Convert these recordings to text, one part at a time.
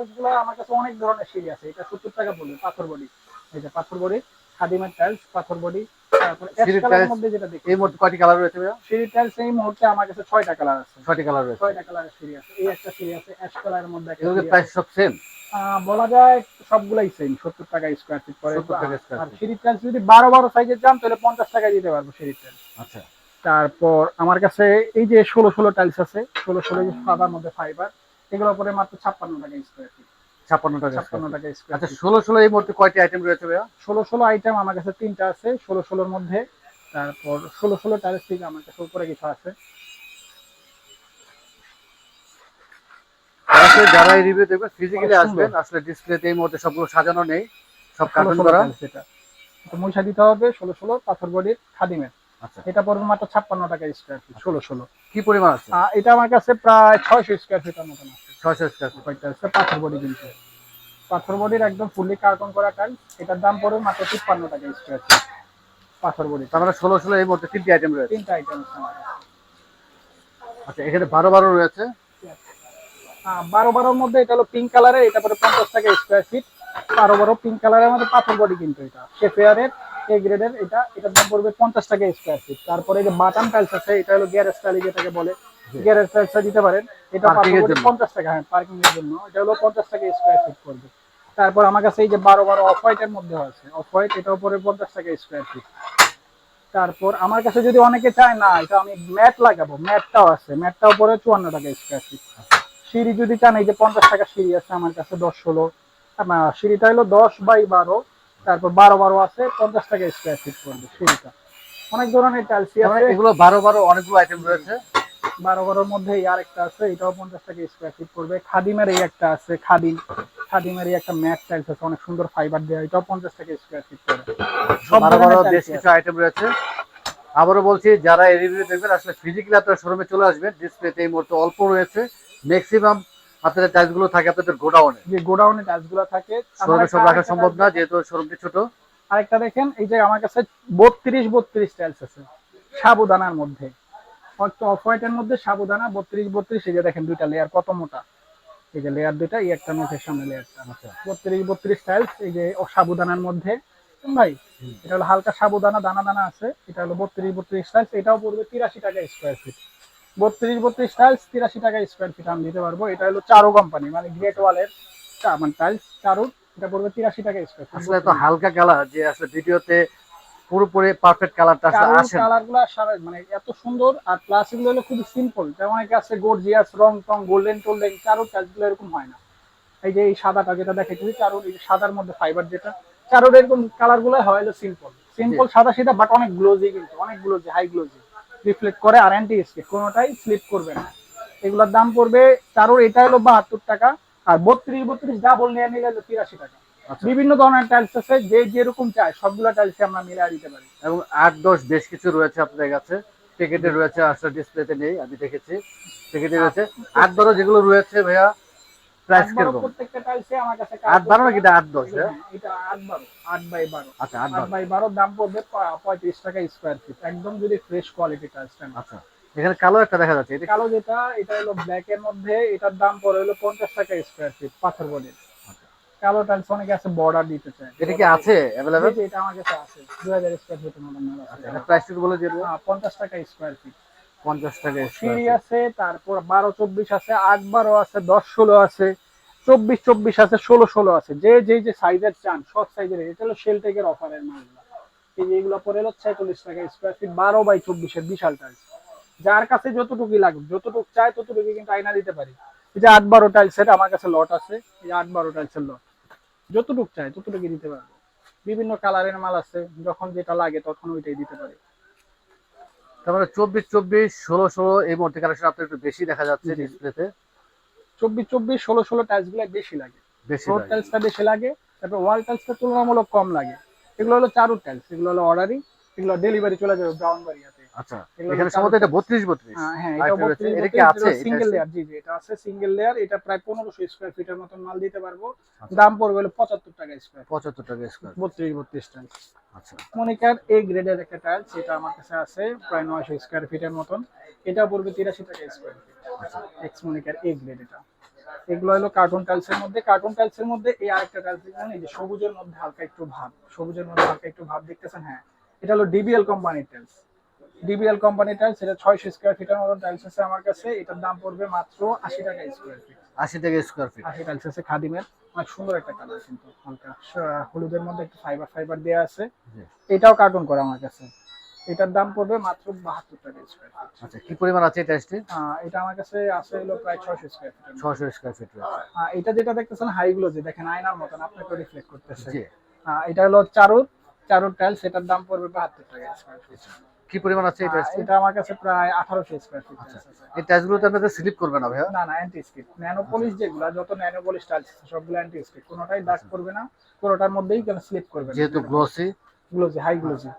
টাইলসগুলো আমার কাছে অনেক ধরনের সিঁড়ি আছে। এটা সত্তর টাকা বলি পাথর বডি। এই যে পাথর বডি খাদিমের টাইলস পাথর বডি তারপরে অ্যাশ সিঁড়ির কালারের tiles মধ্যে যেটা দেখি এই মুহূর্তে কয়টি কালার রয়েছে সিঁড়ি টাইলস এই মুহূর্তে আমার কাছে ছয়টা কালার আছে। ছয়টি কালার রয়েছে। ছয়টা কালারের সিঁড়ি আছে। এই একটা সিঁড়ি আছে অ্যাশ কালারের মধ্যে একটা এগুলোর সিঁড়ি আছে। প্রাইস সব সেম বলা যায় সবগুলাই সেম সত্তর টাকা স্কোয়ার ফিট পরে। 70 টাকা square আর feet। টাইলস যদি বারো বারো সাইজের চান তাহলে পঞ্চাশ টাকায় দিতে পারব টাইলস আচ্ছা। তারপর আমার কাছে এই যে ষোলো ষোলো টাইলস আছে ষোলো ষোলো সাদার মধ্যে ফাইবার এগুলো পরে মাত্র ছাপ্পান্ন টাকা স্কোয়ার ফিট ছাপ্পান্ন টাকা ছাপ্পান্ন টাকা স্কোয়ার আচ্ছা ষোলো ষোলো এই মুহূর্তে কয়টি আইটেম রয়েছে ভাইয়া? ষোলো ষোলো আইটেম আমার কাছে তিনটা আছে ষোলো ষোলোর মধ্যে তারপর ষোলো ষোলো টাইলস থেকে আমার কাছে উপরে কিছু আছে। যারা এই রিভিউ দেখবেন ফিজিক্যালি অনেক আসবেন আসলে ডিসপ্লেতে এই মুহূর্তে সবগুলো সাজানো নেই সব কার্টুন করা। তো মশা দিতে হবে ষোলো ষোলো পাথর বডির খাদিমের। এটা পড়বে মাত্র ছাপ্পান্ন টাকা স্কোয়ার ফিট ষোলো ষোলো। কি পরিমাণ আছে? এটা আমার কাছে প্রায় ছয়শো স্কোয়ার ফিটের মতন আছে। ছয়শো স্কোয়ার ফিট আছে পাথর বডি কিন্তু। পাথর বডির একদম ফুললি কার্টন করা টাইল এটার দাম পড়বে মাত্র তিপ্পান্ন টাকা স্কোয়ার ফিট পাথর বডি। তার মানে ষোলো ষোলো এই মধ্যে তিনটি আইটেম রয়েছে। তিনটা আইটেম আছে আচ্ছা এখানে বারো বারো রয়েছে। বারো বারোর মধ্যে এটা হলো পিঙ্ক কালারের এটা পরে পঞ্চাশ টাকা স্কোয়ার ফিট বারো বারো পিঙ্ক কালারের মধ্যে পাথর বডি কিন্তু এটা। শেফেয়ারের এ গ্রেডের এটা এটার দাম পড়বে পঞ্চাশ টাকা স্কোয়ার ফিট তারপরে যে বাটাম টাইলস আছে এটা হলো টাইল যেটাকে বলে। টাইলসটা দিতে পারেন। এটা। পঞ্চাশ টাকা হ্যাঁ পার্কিং এর জন্য। এটা হলো পঞ্চাশ টাকা স্কোয়ার ফিট পড়বে। তারপর আমার কাছে এই যে বারো বারো অফ হোয়াইটের মধ্যে আছে। অফ হোয়াইট এটাও পঞ্চাশ টাকা স্কোয়ার ফিট তারপর আমার কাছে যদি অনেকে চায় না এটা আমি ম্যাট লাগাবো। ম্যাটটাও আছে। ম্যাটটাও পড়ে চুয়ান্ন টাকা স্কোয়ার ফিট সিঁড়ি যদি চান এই যে পঞ্চাশ টাকা সিঁড়ি আছে আমার কাছে দশ ষোলো। সিঁড়িটা হলো দশ বাই বারো। তারপর বারো বারো আছে পঞ্চাশ টাকা স্কোয়ার ফিট পড়বে সিঁড়িটা। অনেক ধরনের টাইলসি মানে আছে। এগুলো বারো বারো অনেকগুলো আইটেম রয়েছে। বারো বারোর মধ্যে আর একটা আছে এটাও পঞ্চাশ টাকা স্কোয়ার ফিট পড়বে। খাদিমের এই একটা আছে খাদিম। খাদিমের এই একটা ম্যাট টাইলস আছে অনেক সুন্দর ফাইবার দেওয়া এটাও পঞ্চাশ টাকা স্কোয়ার ফিট পড়বে। সব বারো বারো বেশ কিছু আইটেম রয়েছে। আবারও বলছি যারা এই রিভিউ দেখবেন আসলে ফিজিক্যালি আপনার শোরুমে চলে আসবেন। ডিসপ্লেতে এই মুহূর্তে অল্প রয়েছে। ম্যাক্সিমাম আপনাদের টাইলসগুলো থাকে আপনাদের গোডাউনে। যে গোডাউনে টাইলসগুলো থাকে শোরুমে সব রাখা সম্ভব না যেহেতু শোরুমটি ছোট। আরেকটা দেখেন এই যে আমার কাছে বত্রিশ বত্রিশ টাইলস আছে। সাবুদানার মধ্যে। অফ হোয়াইটের মধ্যে সাবুদানা বত্রিশ বত্রিশ এই যে দেখেন দুইটা লেয়ার কত মোটা। এই যে লেয়ার দুইটা এই একটা নোটের সামনে লেয়ারটা বত্রিশ বত্রিশ টাইলস এই যে সাবুদানার মধ্যে। ভাই? এটা হলো হালকা সাবুদানা দানা দানা আছে। এটা হলো বত্রিশ বত্রিশ টাইলস এটাও পড়বে তিরাশি টাকা স্কোয়ার ফিট বত্রিশ বত্রিশ টাইলস তিরাশি টাকা স্কোয়ার ফিট আমি দিতে পারব। এটা হলো চারু কোম্পানি মানে গ্রেট ওয়ালের মানে টাইলস চারু এটা পড়বে তিরাশি টাকা স্কোয়ার ফিট আসলে এত হালকা কালার যে আসলে ভিডিওতে পুরোপুরি পারফেক্ট কালারটা আসলে আসে গুলা সারা মানে এত সুন্দর আর প্লাস এগুলো হলো খুবই সিম্পল যেমন অনেকে আছে গর্জিয়াস রং টং গোল্ডেন টোল্ডেন চারু কাজগুলো এরকম হয় না। এই যে এই সাদাটা যেটা দেখেছি চারু এই সাদার মধ্যে ফাইবার যেটা চারুর এরকম কালারগুলো হয় হলো সিম্পল সিম্পল সাদা সিধা বাট অনেক গ্লোজি কিন্তু অনেক গ্লোজি হাই গ্লোজি রিফ্লেক্ট করে আর অ্যান্টি স্কেপ কোনোটাই স্লিপ করবে না। এগুলোর দাম পড়বে চারুর এটা হলো বাহাত্তর টাকা আর বত্রিশ বত্রিশ ডাবল নিয়ে নিলে হলো তিরাশি টাকা। আচ্ছা। বিভিন্ন ধরনের টাইলস আছে যে যেরকম চায় সবগুলো টাইলস আমরা মিলিয়ে দিতে পারি। এবং আট দশ বেশ কিছু রয়েছে আপনাদের কাছে। প্যাকেটে রয়েছে আসলে ডিসপ্লেতে নেই আমি দেখেছি। প্যাকেটে রয়েছে। আট বারো যেগুলো রয়েছে ভাইয়া প্রাইস কীরকম? প্রত্যেকটা টাইলসে আমার কাছে আট বারো নাকি এটা আট দশ হ্যাঁ? হ্যাঁ, এটা আট বারো আট বাই বারো। আচ্ছা বাই দাম পড়বে টাকা স্কোয়ার ফিট একদম যদি ফ্রেশ কোয়ালিটি টাইলস নেন আচ্ছা এখানে কালো একটা দেখা যাচ্ছে এটা কালো যেটা এটা হলো ব্ল্যাক এর মধ্যে এটার দাম পড়ে হলো পঞ্চাশ টাকা স্কোয়ার ফিট পাথর বডির কালো টাইলস অনেকে আছে বর্ডার দিতে চায়। এটা কি আছে অ্যাভেলেবেল এটা আমার কাছে আছে দুই হাজার স্কোয়ার ফিটের মতন। মাল আছে এটা প্রাইস বলে হ্যাঁ, পঞ্চাশ টাকা স্কোয়ার ফিট পঞ্চাশ টাকা সিঁড়ি আছে। তারপর বারো চব্বিশ আছে আট বারো আছে দশ ষোলো আছে চব্বিশ চব্বিশ আছে ষোলো ষোলো আছে। যে যে যে সাইজের চান সব সাইজের এটা হলো শেলটেকের অফারের মালগুলো। এই যে এগুলো পরে হলো ছেচল্লিশ টাকা স্কোয়ার ফিট বারো বাই চব্বিশের বিশাল টাইলস যার কাছে যতটুকুই লাগবে যতটুকু চায় ততটুকু কিন্তু আয়না দিতে পারি। এই যে আট বারো টাইলসের আমার কাছে লট আছে। এই যে আট বারো টাইলসের লট যতটুকু চায় ততটুকু দিতে পারব। বিভিন্ন কালারের মাল আছে যখন যেটা লাগে তখন ওইটাই দিতে পারি। তার মানে চব্বিশ চব্বিশ ষোলো ষোলো এই মধ্যে কালেকশন আপনার একটু বেশি দেখা যাচ্ছে। ডিসপ্লেতে চব্বিশ চব্বিশ ষোলো ষোলো টাইলসগুলো বেশি লাগে বেশি ফ্লোর লাগে। টাইলসটা বেশি লাগে তারপর ওয়াল টাইলসটা তুলনামূলক কম লাগে এগুলো হলো চারু টাইলস এগুলো হলো অর্ডারই এগুলো ডেলিভারি চলে যাবে ব্রাউন বাড়িয়াতে আচ্ছা এখানে সম্ভবত এটা tiles। বত্রিশ বত্রিশ। হ্যাঁ এটা রয়েছে। এটা কি আছে? সিঙ্গেল লেয়ার জি জি এটা আছে সিঙ্গেল লেয়ার এটা প্রায় স্কোয়ার ফিটের মাল দিতে পারব। আচ্ছা। দাম পড়বে হলো পঁচাত্তর টাকা স্কোয়ার পঁচাত্তর টাকা স্কোয়ার বত্রিশ বত্রিশ টাইলস আচ্ছা। মনিকার এ গ্রেডের একটা টাইলস এটা আমার কাছে আছে প্রায় স্কোয়ার ফিটের এটা পড়বে তিরাশি টাকা স্কোয়ার ফিট এক্স মনিকার এ গ্রেড এটা। এগুলো হলো কার্টুন টাইলসের মধ্যে। কার্টুন টাইলসের মধ্যে এই আরেকটা টাইলস এই যে সবুজের মধ্যে হালকা একটু ভাব সবুজের মধ্যে হালকা একটু ভাব দেখতেছেন হ্যাঁ। এটা হলো ডিবিএল কোম্পানির টাইলস ডিবিএল কোম্পানির টাইলস এটা ছয়শো স্কোয়ার ফিটের মতন টাইলস আছে আমার কাছে। এটার দাম পড়বে মাত্র আশি টাকা স্কোয়ার ফিট আশি টাকা স্কোয়ার ফিট আশি টাইলস আছে খাদিমের। অনেক সুন্দর একটা কালার কিন্তু। হালকা হলুদের মধ্যে একটু ফাইবার ফাইবার দেওয়া আছে। জি। এটাও কার্টুন করা আমার কাছে। এটার দাম পড়বে মাত্র বাহাত্তর টাকা স্কোয়ার ফিট আচ্ছা কি পরিমাণ আছে এই টাইসটি এটা আমার কাছে আছে হলো প্রায় ছয়শো স্কোয়ার ফিট ছশো স্কোয়ার ফিট এটা যেটা দেখতেছেন হাই যে দেখেন আয়নার মতন আপনাকে রিফ্লেক্ট করতেছে। জি। এটা হলো চারুর চারুর টাইলস এটার দাম পড়বে বাহাত্তর টাকা স্কোয়ার ফিট কি পরিমাণ আছে এই টাইসটি এটা আমার কাছে প্রায় আঠারোশো স্কোয়ার ফিট আচ্ছা। এই টাইসগুলোতে আপনাদের স্লিপ করবে না ভাইয়া? না না অ্যান্টি স্কিপ ন্যানো পলিশ যেগুলো যত ন্যানো পলিশ টাইলস সবগুলো অ্যান্টি স্কিপ কোনোটাই দাগ করবে না কোনোটার মধ্যেই কেন স্লিপ করবে না। যেহেতু গ্লোসি গ্লোজি হাই গ্লোজি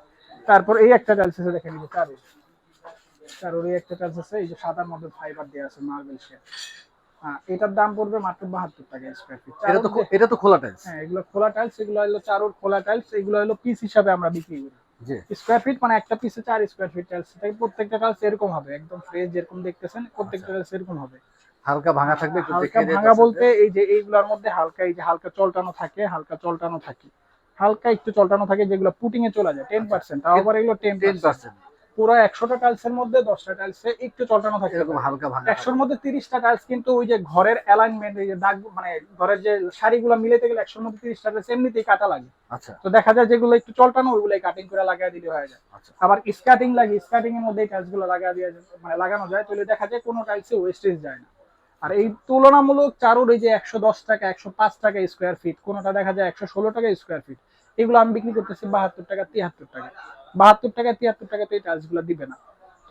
তারপর এই একটা টাইলস আছে দেখেন এই যে চারু চারুর এই একটা টাইলস আছে এই যে সাদার মধ্যে ফাইবার দেওয়া আছে মার্বেল শেড হ্যাঁ এটার দাম পড়বে মাত্র বাহাত্তর টাকা স্কোয়ার ফিট এটা তো এটা তো খোলা টাইলস হ্যাঁ এগুলো খোলা টাইলস এগুলো হলো চারুর খোলা টাইলস এগুলো হলো পিস হিসাবে আমরা বিক্রি করি। স্কোয়ার ফিট মানে একটা পিসে চার স্কোয়ার ফিট টাইলস থাকে প্রত্যেকটা টাইলস এরকম হবে একদম ফ্রেশ যেরকম দেখতেছেন প্রত্যেকটা টাইলস এরকম হবে। হালকা ভাঙা থাকবে হালকা ভাঙা বলতে এই যে এইগুলোর মধ্যে হালকা এই যে হালকা চলটানো থাকে হালকা চলটানো থাকে। হালকা একটু চলটানো থাকে যেগুলো পুটিং এ চলে যায় টেন পার্সেন্ট তাও আবার এগুলো টেন পার্সেন্ট পুরো একশোটা টাইলসের মধ্যে দশটা টাইলসে একটু চলটানো থাকে এরকম হালকা ভাঙা একশোর মধ্যে তিরিশটা টাইলস কিন্তু ওই যে ঘরের অ্যালাইনমেন্ট এই যে দাগ মানে ঘরের যে শাড়িগুলো মিলাতে গেলে একশোর মধ্যে তিরিশটা টাইলস এমনিতেই কাটা লাগে। আচ্ছা। তো দেখা যায় যেগুলো একটু চলটানো ওইগুলাই কাটিং করে লাগাই দিলে হয়ে যায়। আচ্ছা। আবার স্কার্টিং লাগে স্কার্টিং এর মধ্যে টাইলসগুলো দিয়ে মানে লাগানো যায় তাহলে দেখা যায় কোনো টাইলসে ওয়েস্টেজ যায় না। আর এই তুলনামূলক চারুর এই যে একশো দশ টাকা একশো পাঁচ টাকা স্কোয়ার ফিট কোনোটা দেখা যায় একশো ষোলো টাকা স্কোয়ার ফিট এগুলো আমি বিক্রি করতেছি বাহাত্তর টাকা তিয়াত্তর টাকা। বাহাত্তর টাকা তিয়াত্তর টাকা তো এই টাইলসগুলো দিবে না।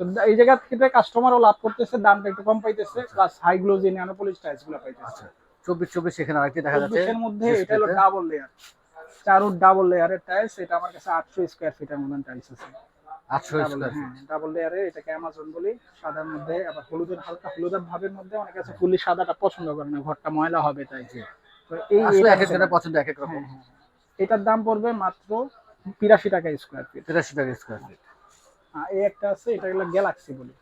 তো এই জায়গা থেকে কাস্টমারও লাভ করতেছে দামটা একটু কম পাইতেছে plus high glossy nano polish টাইলসগুলো পাইতেছে। আচ্ছা চব্বিশ চব্বিশ এখানে আরেকটি দেখা যাচ্ছে। চব্বিশের মধ্যে এটা হলো ডাবল লেয়ার চারুর ডাবল লেয়ারের টাইলস এটা আমার কাছে আটশো স্কোয়ার ফিটের মতন টাইলস আছে। আটশো ফিট ডাবল লেয়ারে এটাকে অ্যামাজন বলি সাদার মধ্যে আবার হলুদের হালকা হলুদের ভাবের মধ্যে অনেক আছে ফুলি সাদাটা পছন্দ করে না ঘরটা ময়লা হবে তাই। জি। তো এই এক পছন্দ এক এক রকম। হ্যাঁ, হ্যাঁ, হ্যাঁ। এটার দাম পড়বে মাত্র তিরাশি টাকা স্কোয়ার ফিট তিরাশি টাকা স্কোয়ার ফিট এই একটা আছে এটা হলো গ্যালাক্সি বলি।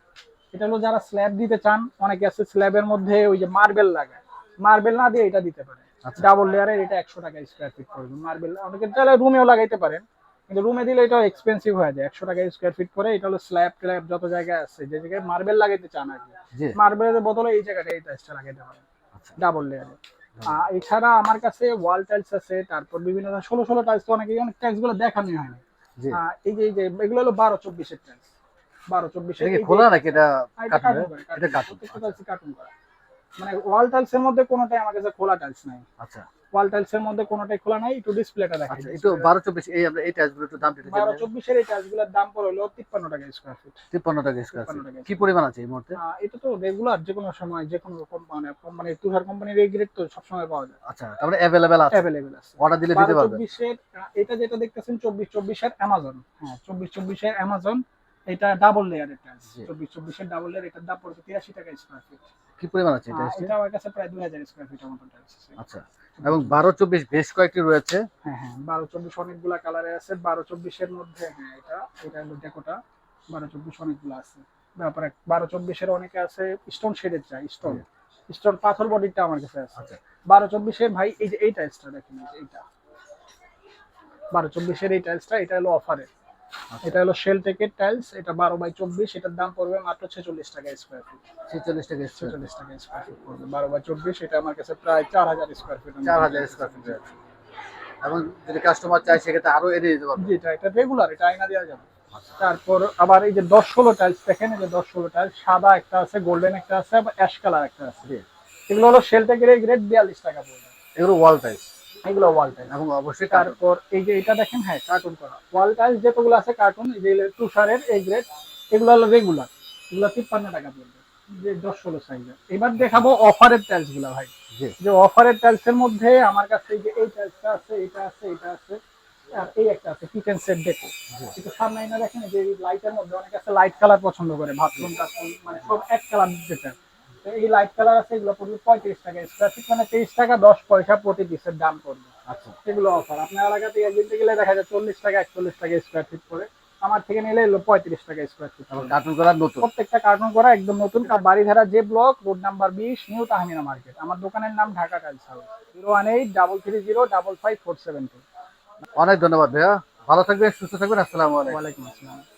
এটা হলো যারা স্ল্যাব দিতে চান অনেকে আছে স্ল্যাবের মধ্যে ওই যে মার্বেল লাগায়। মার্বেল না দিয়ে এটা দিতে পারে। আচ্ছা। ডাবল লেয়ারের এটা একশো টাকা স্কোয়ার ফিট পড়বে। মার্বেল অনেকে তাহলে রুমেও লাগাইতে পারেন। কিন্তু রুমে দিলে এটা এক্সপেন্সিভ হয়ে যায়। একশো টাকা স্কোয়ার ফিট করে এটা হলো স্ল্যাব ট্ল্যাব যত জায়গায় আছে যে জায়গায় মার্বেল লাগাইতে চান আর কি। মার্বেলের বদলে এই জায়গাটা এই টাইলসটা লাগাইতে পারেন। আচ্ছা। ডাবল লেয়ারে এছাড়া আমার কাছে ওয়াল টাইলস আছে তারপর বিভিন্ন ধরনের ষোলো ষোলো টাইলস তো অনেকে অনেক টাইলসগুলো দেখানো হয় না এই যে এই যে এগুলো হলো বারো চব্বিশের টাইলস বারো চব্বিশের খোলা নাকি এটা এটা। কাটুন করা। মানে ওয়াল টাইলস এর মধ্যে কোনোটাই আমার কাছে খোলা টাইলস নাই। আচ্ছা। ওয়াল টাইলস এর মধ্যে কোনোটাই খোলা নাই একটু ডিসপ্লেটা দেখেন আচ্ছা একটু বারো চব্বিশ এই আমরা এই টাইলসগুলো একটু দাম একটু বারো জেনে চব্বিশের এই টাইলসগুলোর দাম পড়ে হলো তিপ্পান্ন টাকা স্কোয়ার ফিট তিপ্পান্ন টাকা স্কোয়ার 53 ফিট। কি পরিমাণ আছে এই মুহূর্তে? এটা তো রেগুলার যে কোনো সময় যে কোনো রকম মানে কোম্পানির তুষার কোম্পানির এই গ্রেড তো সবসময় পাওয়া যায়। আচ্ছা তারপরে অ্যাভেলেবেল আছে। অ্যাভেলেবেল আছে। অর্ডার দিলে দিতে পারবেন চব্বিশের এটা যেটা দেখতেছেন চব্বিশ চব্বিশের অ্যামাজন হ্যাঁ চব্বিশ চব্বিশের অ্যামাজন এটা ডাবল লেয়ারের টাইলস। চব্বিশ চব্বিশের ডাবল লেয়ার এটার দাম পড়বে তিরাশি টাকা স্কোয়ার ফিট কি পরিমাণ আছে এটা এটা আমার কাছে প্রায় দুই হাজার স্কোয়ার ফিটের মতো টাইলস আছে আচ্ছা এবং বারো চব্বিশ বেশ কয়েকটি রয়েছে। হ্যাঁ হ্যাঁ বারো চব্বিশ অনেকগুলা কালারের আছে বারো চব্বিশের মধ্যে হ্যাঁ এটা এটা হলো ডেকোটা বারো চব্বিশ অনেকগুলো আছে। তারপরে বারো চব্বিশের অনেকে আছে স্টোন শেডের চাই স্টোন স্টোন পাথর বডিটা আমার কাছে আছে। আচ্ছা। বারো চব্বিশের ভাই এই যে এই টাইলসটা দেখেন এইটা। বারো চব্বিশের এই টাইলসটা এটা হলো অফারে এটা হলো শেল টেকের টাইলস এটা বারো বাই চব্বিশ এটার দাম পড়বে মাত্র ছেচল্লিশ টাকা স্কোয়ার ফিট ছেচল্লিশ টাকা স্কোয়ার ছেচল্লিশ টাকা স্কোয়ার ফিট পড়বে বারো বাই চব্বিশ এটা আমার কাছে প্রায় চার হাজার স্কোয়ার ফিট চার হাজার স্কোয়ার ফিট এবং যদি কাস্টমার চায় সেক্ষেত্রে আরও এড়িয়ে দিতে পারবে। জি এটা এটা রেগুলার এটা আয়না দেওয়া যাবে। তারপর আবার এই যে দশ ষোলো টাইলস দেখেন এই যে দশ ষোলো টাইলস সাদা একটা আছে গোল্ডেন একটা আছে আবার অ্যাশ কালার একটা আছে। এগুলো হলো শেলটা গেলে গ্রেড বিয়াল্লিশ টাকা পড়বে। এগুলো ওয়াল টাইলস এগুলো ওয়াল টাইল এবং অবশ্যই তারপর এই যে এটা দেখেন হ্যাঁ কার্টুন করা। ওয়াল টাইলস যেগুলো আছে কার্টুন এই যে তুষারের এই গ্রেড এগুলো হলো রেগুলার এগুলো তিপ্পান্ন টাকা পড়বে। যে দশ ষোলো সাইজের এবার দেখাবো অফারের টাইলসগুলা ভাই। যে অফারের টাইলস এর মধ্যে আমার কাছে এই যে এই টাইলসটা আছে এটা আছে এটা আছে আর এই একটা আছে কিচেন সেট ডেকো একটু সামনে না দেখেন যে লাইটের মধ্যে অনেক আছে লাইট কালার পছন্দ করে বাথরুম টাথরুম মানে সব এক কালার যেটা। তো এই লাইট কালার আছে এগুলো পড়বে পঁয়ত্রিশ টাকা। স্কোয়ার ফিট মানে তেইশ টাকা দশ পয়সা প্রতি পিসের দাম পড়বে। আচ্ছা। এগুলো অফার আপনার এলাকাতে একদিন গেলে দেখা যায় চল্লিশ টাকা একচল্লিশ টাকা স্কোয়ার ফিট করে। আমার থেকে নিলে এলো পঁয়ত্রিশ টাকা স্কোয়ার ফিট কার্টুন করা। নতুন? প্রত্যেকটা কার্টুন করা একদম নতুন। বাড়িধারা যে ব্লক রোড নাম্বার বিশ নিউ তাহমিনা মার্কেট আমার দোকানের নাম Dhaka tiles house zero one eight double three zero double five four seven two অনেক ধন্যবাদ ভাইয়া। ভালো থাকবেন সুস্থ থাকবেন। আসসালামু আলাইকুম। ওয়ালাইকুম আসসালাম।